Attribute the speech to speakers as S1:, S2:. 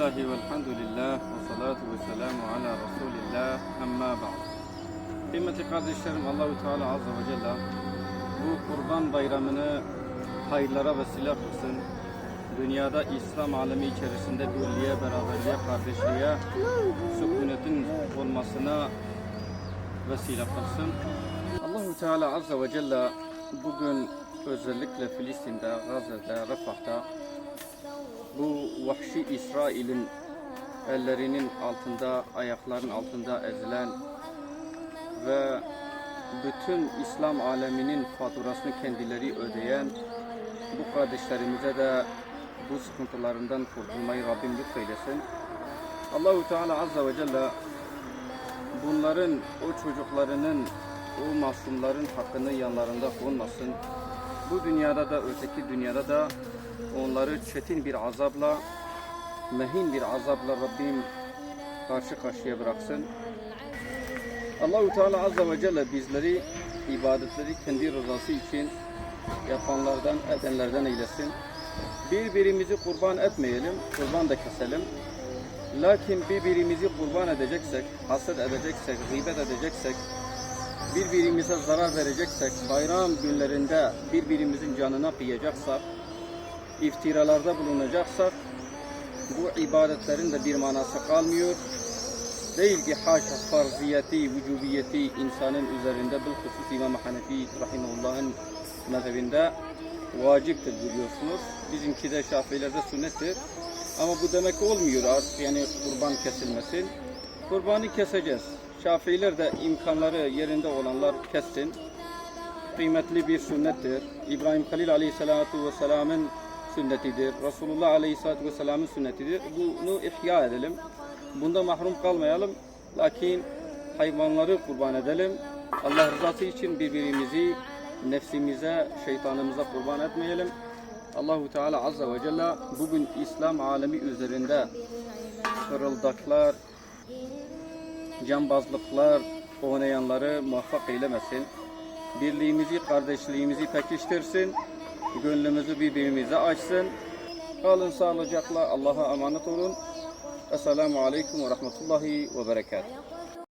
S1: Bismillahi velhamdülillah ve salatu ve selamu ala Resulillah emma ba'd. Kıymetli kardeşlerim Allahu Teala Azze ve Celle bu kurban bayramını hayırlara vesile kılsın. Dünyada İslam alemi içerisinde birliğe, beraberliğe, kardeşliğe, sükunetin olmasına vesile kılsın. Allahu Teala Azze ve Celle bugün özellikle Filistin'de, Gazze'de, Refah'ta vahşi İsrail'in ellerinin altında, ayakların altında ezilen ve bütün İslam aleminin faturasını kendileri ödeyen bu kardeşlerimize de bu sıkıntılarından kurtulmayı Rabbim lütfeylesin. Allahu Teala Azze ve Celle bunların, o çocuklarının, o masumların hakkını yanlarında bulmasın. Bu dünyada da öteki dünyada da onları çetin bir azapla, mehin bir azapla Rabbim karşı karşıya bıraksın. Allahu Teala Azze ve Celle bizleri ibadetleri kendi rızası için yapanlardan, edenlerden eylesin. Birbirimizi kurban etmeyelim, kurban da keselim. Lakin birbirimizi kurban edeceksek, haset edeceksek, gıybet edeceksek, birbirimize zarar vereceksek, bayram günlerinde birbirimizin canına kıyacaksak, iftiralarda bulunacaksak, bu ibadetlerin de bir manası kalmıyor. Değil ki haşa farziyeti, vücubiyeti insanın üzerinde bilhusus İmam Hanefi Rahimullah'ın mezhebinde vaciptir biliyorsunuz. Bizimki de Şafiilerde sünnettir. Ama bu demek olmuyor artık yani kurban kesilmesin. Kurbanı keseceğiz. Şafiiler de imkanları yerinde olanlar kessin. Kıymetli bir sünnettir. İbrahim Halil Aleyhisselatü Vesselam'ın sünnetidir. Resulullah Aleyhisselatü Vesselam'ın sünnetidir. Bunu ihya edelim. Bunda mahrum kalmayalım. Lakin hayvanları kurban edelim. Allah rızası için birbirimizi nefsimize, şeytanımıza kurban etmeyelim. Allahu Teala Azze ve Celle bugün İslam alemi üzerinde fırıldaklar, cambazlıklar oynayanları muvaffak eylemesin. Birliğimizi, kardeşliğimizi pekiştirsin. Gönlümüzü birbirimize açsın. Kalın sağlıcakla Allah'a emanet olun. Esselamu Aleyküm ve Rahmetullahi ve Berekatuhu.